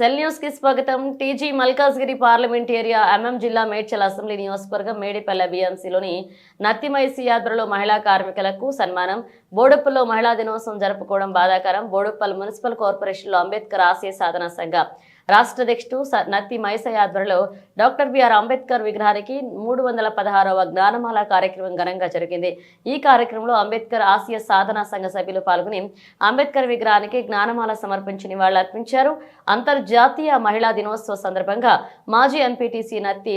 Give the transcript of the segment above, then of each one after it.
Cell న్యూస్కి స్వాగతం. TG Malkajgiri parliament area MM జిల్లా మేడ్చల్ అసెంబ్లీ నియోజకవర్గం మేడిపల్లె బిఎంసీలోని నత్తిమైసి యాత్రలో మహిళా కార్మికులకు సన్మానం. బోడుప్పల్లో మహిళా దినోత్సవం జరుపుకోవడం బాధాకరం. బోడుప్పల్ మున్సిపల్ కార్పొరేషన్లో అంబేద్కర్ ఆశయ సాధన సంఘ రాష్ట్ర అధ్యక్షుడు నత్తి మైసయ్య ఆధ్వర్యంలో డాక్టర్ బిఆర్ అంబేద్కర్ విగ్రహానికి మూడు వందల పదహారవ జ్ఞానమాల కార్యక్రమం ఘనంగా జరిగింది. ఈ కార్యక్రమంలో అంబేద్కర్ ఆసియా సాధనా సంఘ సభ్యులు పాల్గొని అంబేద్కర్ విగ్రహానికి జ్ఞానమాల సమర్పించి నివాళులర్పించారు. అంతర్జాతీయ మహిళా దినోత్సవ సందర్భంగా మాజీ ఎంపీటీసీ నత్తి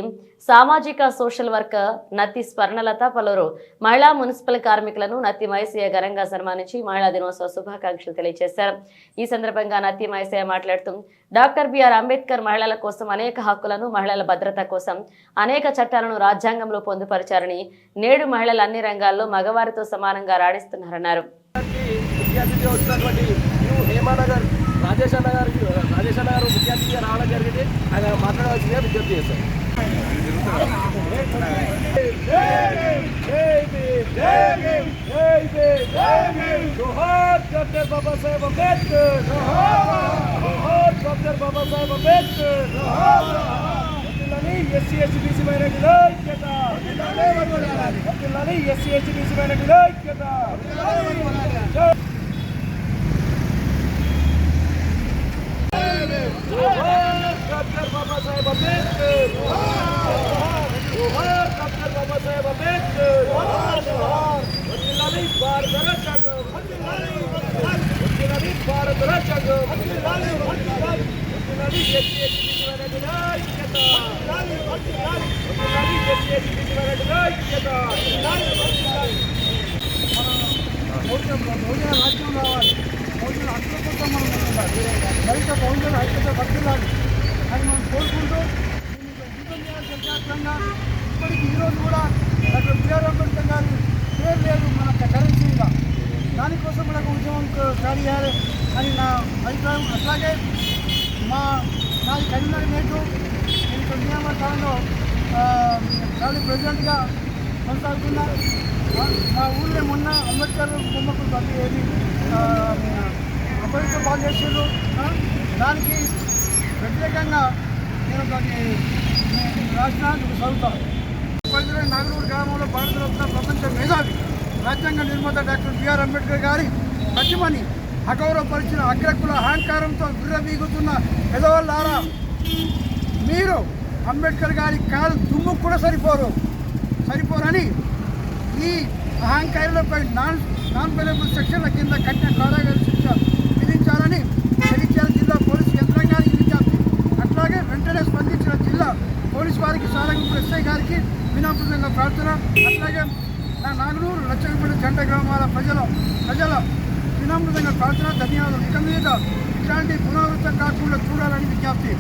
సామాజిక సోషల్ వర్క్ నత్తి స్వర్ణలత పలువురు మహిళా మున్సిపల్ కార్మికులను నత్తి మైసయ్య ఘనంగా సన్మానించి మహిళా దినోత్సవ శుభాకాంక్షలు తెలియజేశారు. ఈ సందర్భంగా నత్తి మైసయ్య మాట్లాడుతూ డాక్టర్ బి బిఆర్ అంబేద్కర్ మహిళల కోసం అనేక హక్కులను మహిళల భద్రత కోసం అనేక చట్టాలను రాజ్యాంగంలో పొందుపరిచారని నేడు మహిళలు అన్ని రంగాల్లో మగవారితో సమానంగా రాణిస్తున్నారన్నారు రాజేష్ అన్న గారికి రాజేష్ అన్న గారు ముఖ్య అతిథిగా రావడం జరిగింది ఆయన మాట్లాడవలసిందిగా విజ్ఞప్తి చేస్తారు జోహార్ డాక్టర్ బాబాసాహెబ్ అంబేద్కర్ అంబేద్కర్ డాక్టర్ బాబాసాహెబ్ అంబేద్కర్ వదిలాలి ఎస్సీ ఎస్టీ బీసీ మైనారిటీల ఐక్యత వదిలాలి ఎస్సీ ఎస్టీ బీసీ మైనారిటీల ఐక్యత జోహార్ డాక్టర్ బాబాసాహెబ్ అంబేద్కర్ జోహార్ డాక్టర్ బాబాసాహెబ్ అంబేద్కర్ వదిలాలి భారత రాజ్యాంగం వదిలాలి భారత రాజ్యాంగం వదిలాలి ఎస్సీ ఎస్టీ బీసీ మైనారిటీల ఐక్యత వదిలాలి ఎస్సీ ఎస్టీ బీసీ మైనారిటీల రాజ్యం రావాలి బహుజన హక్కుల కోసం మనం ఉండాలి మరింత బహుజన ఐక్యత వర్తిల్లాలి అని మనం కోరుకుంటూ దీన్ని ఇప్పటికి ఈరోజు కూడా డాక్టర్ బిఆర్ అంబేద్కర్ గారి పేరు లేదు మన కరెన్సీగా దానికోసం మనకు ఉద్యమం స్టార్ట్ చేయాలి అని నా అభిప్రాయం అట్లాగే మా నాది కరీంనగర్ నేటు నేను కొన్ని నియామకాలలో చాలా ప్రెసిడెంట్గా కొనసాగుతున్నా మా- ఊళ్ళో మొన్న అంబేద్కర్ బొమ్మకు తల్లి ఏది? ఆ, బాగా చేసారు దానికి ప్రత్యేకంగా నేను దాన్ని రాష్ట్రానికి చదువుతాను పరిధిలో నాగరూరు గ్రామంలో భారతరత్న ప్రపంచ మేధావి రాజ్యాంగ నిర్మాత డాక్టర్ బిఆర్ అంబేద్కర్ గారి ప్రతిమని అగౌరవపరిచిన అగ్రకుల అహంకారంతో విర్రబీగుతున్న పెదవాళ్ళారా మీరు అంబేద్కర్ గారి కాలు దుమ్ము కూడా సరిపోరు. సరిపోరని ఈ అహంకారులపై నాన్ నాన్ పెలబుల్ సెక్షన్ల కింద కఠిన కారాగార శిక్ష విధించాలని జగిత్యాల జిల్లా పోలీసు యంత్రాంగానికి విజ్ఞప్తి. అట్లాగే వెంటనే స్పందించిన జిల్లా పోలీసు వారికి సారంగపూర్ ఎస్ఐ గారికి వినాపూర్వకంగా ప్రార్థన. అట్లాగే నా నాగనూరు లచ్చగపల్లి జంట గ్రామాల ప్రజల ప్రజల వినామృతంగా ప్రార్థన ధన్యవాదాలు. ఇక మీద ఇట్లాంటి పునరావృతం కాకుండా చూడాలని విజ్ఞప్తి.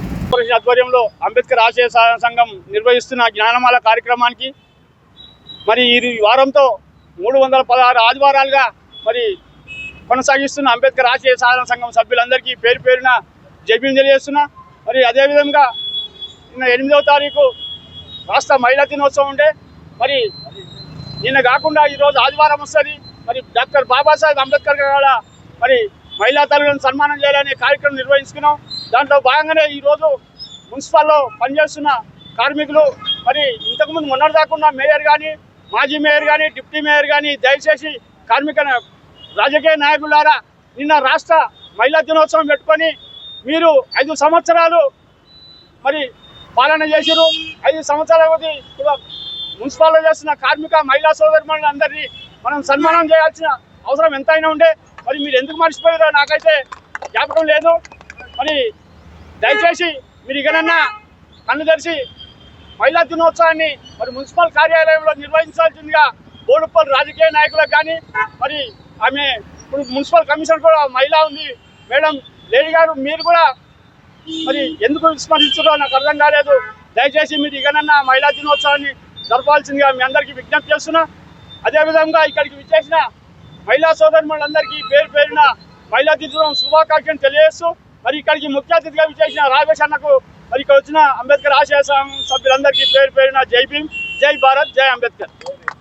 ఆధ్వర్యంలో అంబేద్కర్ ఆశయ సంఘం నిర్వహిస్తున్న జ్ఞానమాల కార్యక్రమానికి మరి ఈ వారంతో మూడు వందల పదహారు ఆదివారాలుగా మరి కొనసాగిస్తున్న అంబేద్కర్ ఆశయ సాధన సంఘం సభ్యులందరికీ పేరు పేరున జైబీం తెలియజేస్తున్నా మరి అదేవిధంగా నిన్న ఎనిమిదవ తారీఖు రాష్ట్ర మహిళా దినోత్సవం ఉండే. మరి నిన్న కాకుండా ఈరోజు ఆదివారం వస్తుంది. మరి డాక్టర్ బాబాసాహెబ్ అంబేద్కర్ గారు మరి మహిళా తల్లులను సన్మానం చేయాలనే కార్యక్రమం నిర్వహించుకున్నాం. దాంట్లో భాగంగానే ఈరోజు మున్సిపల్లో పనిచేస్తున్న కార్మికులు మరి ఇంతకుముందు మొన్నటి దాకుండా మేయర్ కానీ మాజీ మేయర్ కానీ డిప్యూటీ మేయర్ కానీ దయచేసి కార్మిక రాజకీయ నాయకులారా నిన్న రాష్ట్ర మహిళా దినోత్సవం పెట్టుకొని మీరు ఐదు సంవత్సరాలు మరి పాలన చేసిరు ఐదు సంవత్సరాల కొద్ది మున్సిపాల్లో చేస్తున్న కార్మిక మహిళా సోదరులను అందరినీ మనం సన్మానం చేయాల్సిన అవసరం ఎంతైనా ఉండే. మరి మీరు ఎందుకు మర్చిపోయారో నాకైతే జ్ఞాపకం లేదు. మరి దయచేసి మీరు ఇకనన్నా కన్ను తెరిచి మహిళా దినోత్సవాన్ని మరి మున్సిపల్ కార్యాలయంలో నిర్వహించాల్సిందిగా బోడుపల్లి రాజకీయ నాయకులకు కానీ మరి ఆమె ఇప్పుడు మున్సిపల్ కమిషనర్ కూడా మహిళ ఉంది. మేడం లేడీ గారు మీరు కూడా మరి ఎందుకు విస్మరించారో నాకు అర్థం కాలేదు. దయచేసి మీరు ఇకనన్నా మహిళా దినోత్సవాన్ని జరపాల్సిందిగా మీ అందరికీ విజ్ఞప్తి చేస్తున్నా. అదేవిధంగా ఇక్కడికి విచ్చేసిన మహిళా సోదరులందరికీ పేరు పేరున మహిళా దినోత్సవం శుభాకాంక్షలు తెలియజేస్తూ మరి ఇక్కడికి ముఖ్య అతిథిగా విచ్చేసిన రాజేష్ అన్నకు మరి ఇక్కడ వచ్చిన అంబేద్కర్ ఆశయ సభ్యులందరికీ పేరు పేరున జై భీమ్ జై భారత్ జై అంబేద్కర్.